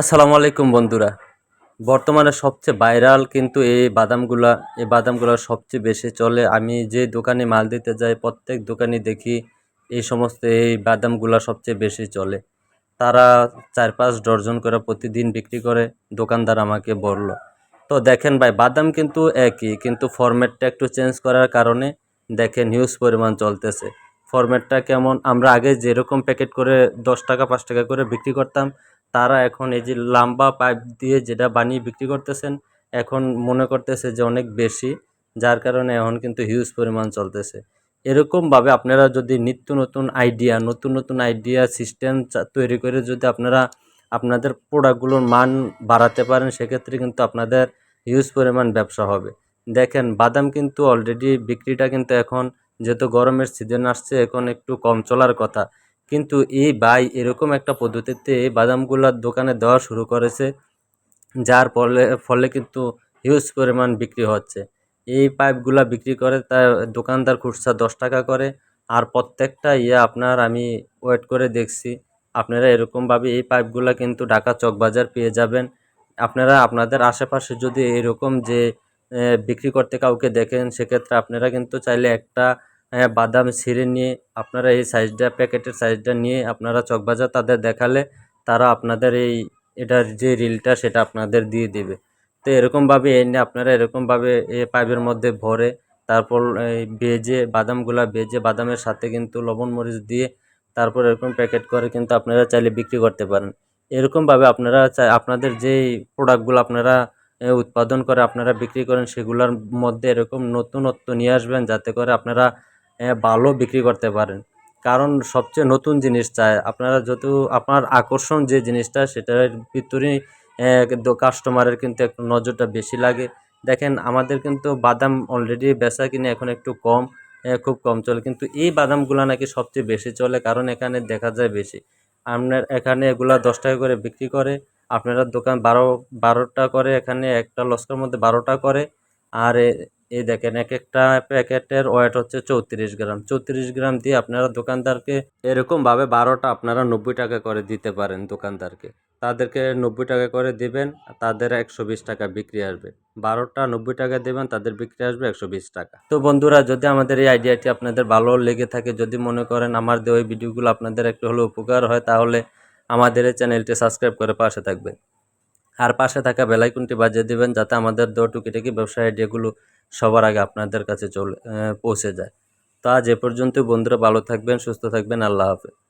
আসসালামু আলাইকুম বন্ধুরা। বর্তমানে সবচেয়ে ভাইরাল কিন্তু এই বাদামগুলা, এই বাদামগুলো সবচেয়ে বেশি চলে। আমি যে দোকানে মাল দিতে যাই, প্রত্যেক দোকানে দেখি এই সমস্ত এই বাদামগুলা সবচেয়ে বেশি চলে। তারা চার পাঁচ ডর্জন করে প্রতিদিন বিক্রি করে, দোকানদার আমাকে বলল। তো দেখেন ভাই, বাদাম কিন্তু একই, কিন্তু ফরম্যাটটা একটু চেঞ্জ করার কারণে দেখেন হিউজ পরিমাণ চলতেছে। ফরম্যাটটা কেমন? আমরা আগে যেরকম প্যাকেট করে দশ টাকা, পাঁচ টাকা করে বিক্রি করতাম তারা এখন এই যে লাম্বা পাইপ দিয়ে যেটা বানিয়ে বিক্রি করতেছেন, এখন মনে করতেছে যে অনেক বেশি, যার কারণে এখন কিন্তু হিউজ পরিমাণ চলতেছে। এরকমভাবে আপনারা যদি নিত্য নতুন আইডিয়া নতুন নতুন আইডিয়া সিস্টেম তৈরি করে যদি আপনারা আপনাদের প্রোডাক্টগুলোর মান বাড়াতে পারেন, সেক্ষেত্রে কিন্তু আপনাদের হিউজ পরিমাণ ব্যবসা হবে। দেখেন, বাদাম কিন্তু অলরেডি বিক্রিটা কিন্তু এখন যেহেতু গরমের সিজন আসছে, এখন একটু কম চলার কথা। কিন্তু এই ভাই এরকম একটা পদ্ধতিতে বাদামগুলার দোকানে দেওয়া শুরু করেছে, যার ফলে ফলে কিন্তু হিউজ পরিমাণ বিক্রি হচ্ছে। এই পাইপগুলা বিক্রি করে তার দোকানদার খুচরা দশ টাকা করে, আর প্রত্যেকটা ইয়ে আপনার আমি ওয়েট করে দেখছি। আপনারা এরকমভাবে এই পাইপগুলা কিন্তু ঢাকা চকবাজার পেয়ে যাবেন। আপনারা আপনাদের আশেপাশে যদি এরকম যে বিক্রি করতে কাউকে দেখেন, সেক্ষেত্রে আপনারা কিন্তু চাইলে একটা বাদাম ছিঁড়ে নিয়ে আপনারা এই সাইজটা প্যাকেটের সাইজটা নিয়ে আপনারা চকবাজার তাদের দেখালে তারা আপনাদের এই, এটার যে রিলটা সেটা আপনাদের দিয়ে দেবে। তো এরকমভাবে এনে আপনারা এরকমভাবে এ পাইপের মধ্যে ভরে তারপর এই বেজে, বাদামগুলা বেজে, বাদামের সাথে কিন্তু লবণ মরিচ দিয়ে তারপর এরকম প্যাকেট করে কিন্তু আপনারা চাইলে বিক্রি করতে পারেন। এরকমভাবে আপনারা চাই আপনাদের যেই প্রোডাক্টগুলো আপনারা উৎপাদন করে আপনারা বিক্রি করেন সেগুলোর মধ্যে এরকম নতুনত্ব নিয়ে আসবেন যাতে করে আপনারা ভালো বিক্রি করতে পারেন। কারণ সবচেয়ে নতুন জিনিস চায় আপনারা যত আপনার আকর্ষণ যে জিনিসটা, সেটার ভিতরেই কাস্টমারের কিন্তু একটু নজরটা বেশি লাগে। দেখেন, আমাদের কিন্তু বাদাম অলরেডি বেচা কিনে এখন একটু কম খুব কম চলে। কিন্তু এই বাদামগুলো নাকি সবচেয়ে বেশি চলে, কারণ এখানে দেখা যায় বেশি। আপনার এখানে এগুলা দশ টাকা করে বিক্রি করে, আপনারা দোকান বারো, বারোটা করে, এখানে একটা লস্কার মধ্যে বারোটা করে, আর এই দেখেন এক একটা প্যাকেটের ওয়েট হচ্ছে চৌত্রিশ গ্রাম। চৌত্রিশ গ্রাম দিয়ে আপনারা দোকানদারকে এরকমভাবে বারোটা আপনারা নব্বই টাকা করে দিতে পারেন দোকানদারকে। তাদেরকে নব্বই টাকা করে দিবেন, তাদের একশো বিশ টাকা বিক্রি আসবে। বারোটা নব্বই টাকা দেবেন, তাদের বিক্রি আসবে একশো বিশ টাকা। তো বন্ধুরা, যদি আমাদের এই আইডিয়াটি আপনাদের ভালো লেগে থাকে, যদি মনে করেন আমার দেওয়া ভিডিওগুলো আপনাদের একটু হলেও উপকার হয়, তাহলে আমাদের এই চ্যানেলটি সাবস্ক্রাইব করে পাশে থাকবেন। আর পাশে থাকা বেলাইকুনটি বাজিয়ে দেবেন যাতে আমাদের দেওয়া টুকিটাকি ব্যবসা আইডিয়াগুলো সবার আগে আপনাদের কাছে চলে পৌঁছে যায়। তা যে পর্যন্ত বন্ধুরা, ভালো থাকবেন, সুস্থ থাকবেন, আল্লাহ হাফেজ।